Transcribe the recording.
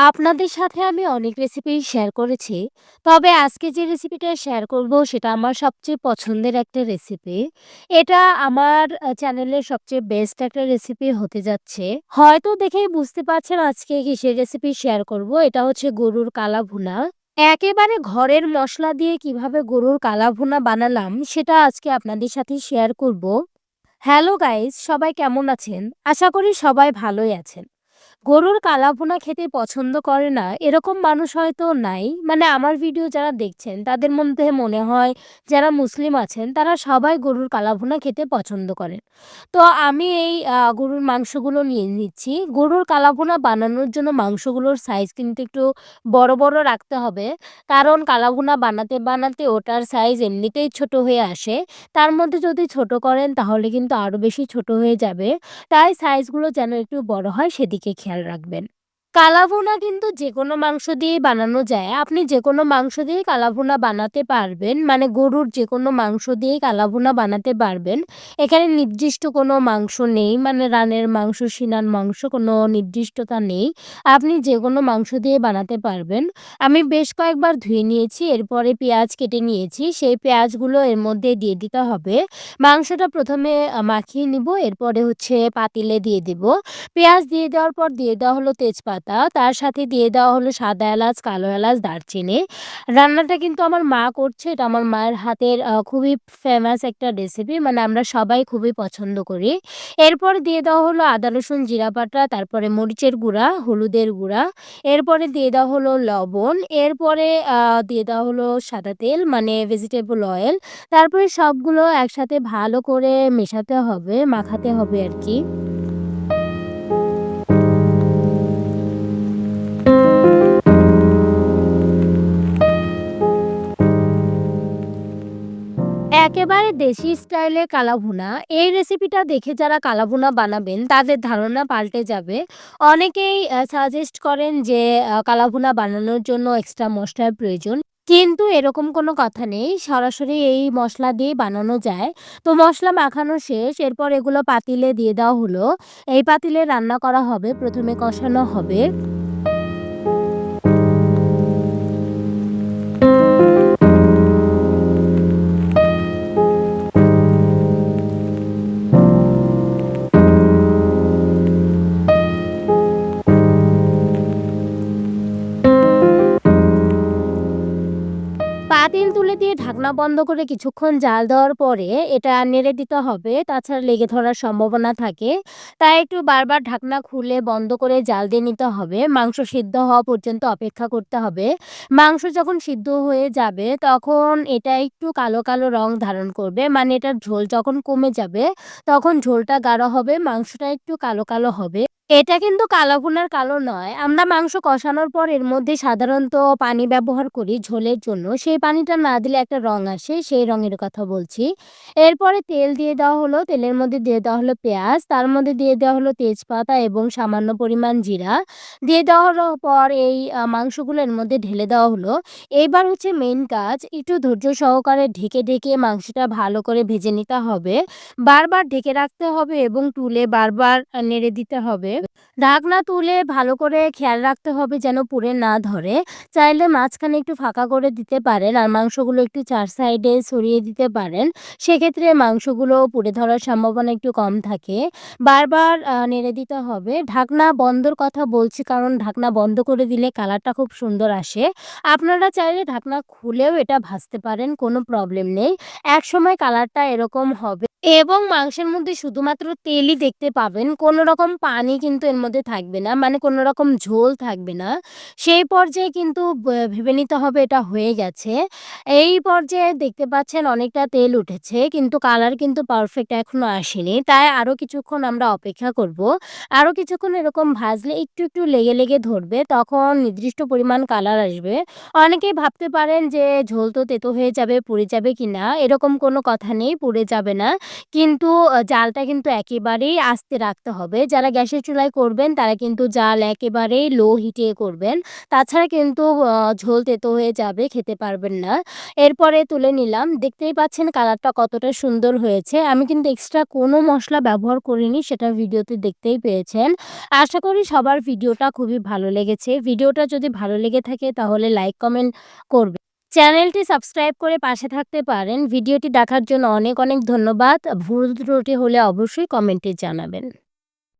আপনাদের সাথে আমি অনেক রেসিপি শেয়ার করেছি। তবে আজকে যে রেসিপিটা শেয়ার করব, সেটা আমার সবচেয়ে পছন্দের একটা রেসিপি। এটা আমার চ্যানেলের সবচেয়ে বেস্ট একটা রেসিপি হতে যাচ্ছে। হয়তো দেখেই বুঝতে পারছেন আজকে কিসের রেসিপি শেয়ার করব। এটা হচ্ছে গরুর কালা ভুনা। একেবারে ঘরের মশলা দিয়ে কীভাবে গরুর কালা ভুনা বানালাম, সেটা আজকে আপনাদের সাথে শেয়ার করব। হ্যালো গাইস সবাই কেমন আছেন? আশা করি সবাই ভালোই আছেন। গরুর কালা ভুনা খেতে পছন্দ করে না এরকম মানুষ হয়তো নাই। মানে আমার ভিডিও যারা দেখছেন তাদের মধ্যে মনে হয় যারা মুসলিম আছেন তারা সবাই গরুর কালা ভুনা খেতে পছন্দ করেন। তো আমি এই গরুর মাংসগুলো নিয়ে নিচ্ছি। গরুর কালা ভুনা বানানোর জন্য মাংসগুলোর সাইজ কিন্তু একটু বড়, বড় রাখতে হবে। কারণ কালা ভুনা বানাতে, বানাতে ওটার সাইজ এমনিতেই ছোট হয়ে আসে। তার মধ্যে যদি ছোট করেন তাহলে কিন্তু আরও বেশি ছোট হয়ে যাবে। তাই সাইজগুলো যেন একটু বড় হয় সেদিকে খেয়াল রাখবেন। কালা কিন্তু যে কোনো মাংস দিয়েই বানানো যায়। আপনি যে কোনো মাংস দিয়েই কালা ভুনা বানাতে পারবেন। মানে গরুর যে কোনো মাংস দিয়েই কালা ভুনা বানাতে পারবেন। এখানে নির্দিষ্ট কোনো মাংস নেই। মানে রানের মাংস, সিনার মাংস কোনো নির্দিষ্টতা নেই। আপনি যে কোনো মাংস দিয়ে বানাতে পারবেন। আমি বেশ কয়েকবার ধুয়ে নিয়েছি। এরপরে পেঁয়াজ কেটে নিয়েছি। সেই পেঁয়াজগুলো এর মধ্যে দিয়ে দিতে হবে। মাংসটা প্রথমে মাখিয়ে নিব। এরপরে হচ্ছে পাতিলে দিয়ে দিব। পেঁয়াজ দিয়ে দেওয়ার পর দিয়ে দেওয়া হলো তেজপাতা। তার সাথে দিয়ে দেওয়া হলো সাদা এলাচ, কালো এলাচ, দারচিনি। রান্নাটা কিন্তু আমার মা করছে। এটা আমার মায়ের হাতের খুবই ফেমাস একটা রেসিপি। মানে আমরা সবাই খুবই পছন্দ করি। এরপর দিয়ে দেওয়া হলো আদা, রসুন, জিরা বাটা, তারপরে মরিচের গুঁড়া, হলুদের গুঁড়া। এরপরে দিয়ে দেওয়া হলো লবণ। এরপরে দিয়ে দেওয়া হলো সাদা তেল মানে ভেজিটেবল অয়েল। তারপরে সবগুলো একসাথে ভালো করে মেশাতে হবে, মাখাতে হবে আরকি। একেবারে দেশি স্টাইলে কালাভুনা এই রেসিপিটা দেখে যারা কালাভুনা বানাবেন, তাদের ধারণা পাল্টে যাবে। অনেকেই সাজেস্ট করেন যে কালাভুনা বানানোর জন্য এক্সট্রা মশলার প্রয়োজন। কিন্তু এরকম কোনো কথা নেই। সরাসরি এই মশলা দিয়েই বানানো যায়। তো মশলা মাখানো শেষ। এরপর এগুলো পাতিলে দিয়ে দেওয়া হলো। এই পাতিলে রান্না করা হবে। প্রথমে কষানো হবে। পাতিল তুলে দিয়ে ঢাকনা বন্ধ করে কিছুক্ষণ জাল দেওয়ার পরে এটা নেড়ে দিতে হবে। তাছাড়া লেগে ধরার সম্ভাবনা থাকে। তাই একটু বারবার ঢাকনা খুলে বন্ধ করে জাল দিয়ে নিতে হবে। মাংস সিদ্ধ হওয়া পর্যন্ত অপেক্ষা করতে হবে। মাংস যখন সিদ্ধ হয়ে যাবে তখন এটা একটু কালো, কালো রং ধারণ করবে। মানে এটার ঝোল যখন কমে যাবে তখন ঝোলটা গাঢ় হবে, মাংসটা একটু কালো, কালো হবে। এটা কিন্তু কালা ভুনার কালো নয়। আমরা মাংস কষানোর পর এর মধ্যে সাধারণত পানি ব্যবহার করি ঝোলের জন্য। সেই পানিটা না দিলে একটা রং আসে, সেই রঙের কথা বলছি। এরপরে তেল দিয়ে দেওয়া হলো। তেলের মধ্যে দিয়ে দেওয়া হলো পেঁয়াজ। তার মধ্যে দিয়ে দেওয়া হলো তেজপাতা এবং সামান্য পরিমাণ জিরা। দিয়ে দেওয়া হলো পর এই মাংসগুলো এর মধ্যে ঢেলে দেওয়া হলো। এইবার হচ্ছে মেইন কাজ একটু ধৈর্য সহকারে ঢেকে, ঢেকে মাংসটা ভালো করে ভেজে নিতে হবে। বারবার ঢেকে রাখতে হবে এবং তুলে বারবার নেড়ে দিতে হবে। ঢাকনা তুলে ভালো করে খেয়াল রাখতে হবে যেন পুড়ে না ধরে। চাইলে মাঝখানে একটু ফাঁকা করে দিতে পারেন আর মাংসগুলো একটু চার সাইডে ছড়িয়ে দিতে পারেন। সেক্ষেত্রে মাংসগুলো পুড়ে ধরার সম্ভাবনা একটু কম থাকে। বারবার নেড়ে দিতে হবে। ঢাকনা বন্ধর কথা বলছি কারণ ঢাকনা বন্ধ করে দিলে কালারটা খুব সুন্দর আসে। আপনারা চাইলে ঢাকনা খুলেও এটা ভাজতে পারেন, কোনো প্রবলেম নেই। একসময় কালারটা এরকম হবে এবং মাংসের মধ্যে শুধুমাত্র তেলই দেখতে পাবেন। কোনো রকম পানি কিন্তু এর মধ্যে থাকবে না। মানে কোনো রকম ঝোল থাকবে না। সেই পর্যায়ে কিন্তু ভেবে নিতে হবে এটা হয়ে গেছে। এই পর্যায়ে দেখতে পাচ্ছেন অনেকটা তেল উঠেছে কিন্তু কালার কিন্তু পারফেক্ট এখনও আসেনি। তাই আরও কিছুক্ষণ আমরা অপেক্ষা করব। আরও কিছুক্ষণ এরকম ভাজলে একটু, একটু লেগে, লেগে ধরবে তখন নির্দিষ্ট পরিমাণ কালার আসবে। অনেকেই ভাবতে পারেন যে ঝোল তো তেতো হয়ে যাবে, পুড়ে যাবে কিনা? এরকম কোনো কথা নেই, পুড়ে যাবে না। কিন্তু জালটা কিন্তু একেবারেই আস্তে রাখতে হবে। যারা গ্যাসের চুলা চুলায় করবেন, তারা কিন্তু জাল একেবারেই লো হিটে করবেন। তাছাড়া কিন্তু ঝোল তেতো হয়ে যাবে, খেতে পারবেন না। এরপরে তুলে নিলাম। দেখতেই পাচ্ছেন কালারটা কতটা সুন্দর হয়েছে। আমি কিন্তু এক্সট্রা কোনো মশলা ব্যবহার করিনি, সেটা ভিডিওতে দেখতেই পেয়েছেন। আশা করি সবার ভিডিওটা খুবই ভালো লেগেছে। ভিডিওটা যদি ভালো লেগে থাকে, তাহলে লাইক কমেন্ট করবে। চ্যানেলটি সাবস্ক্রাইব করে পাশে থাকতে পারেন। ভিডিওটি দেখার জন্য অনেক অনেক ধন্যবাদ। ভুল ত্রুটি হলে অবশ্যই কমেন্টে জানাবেন।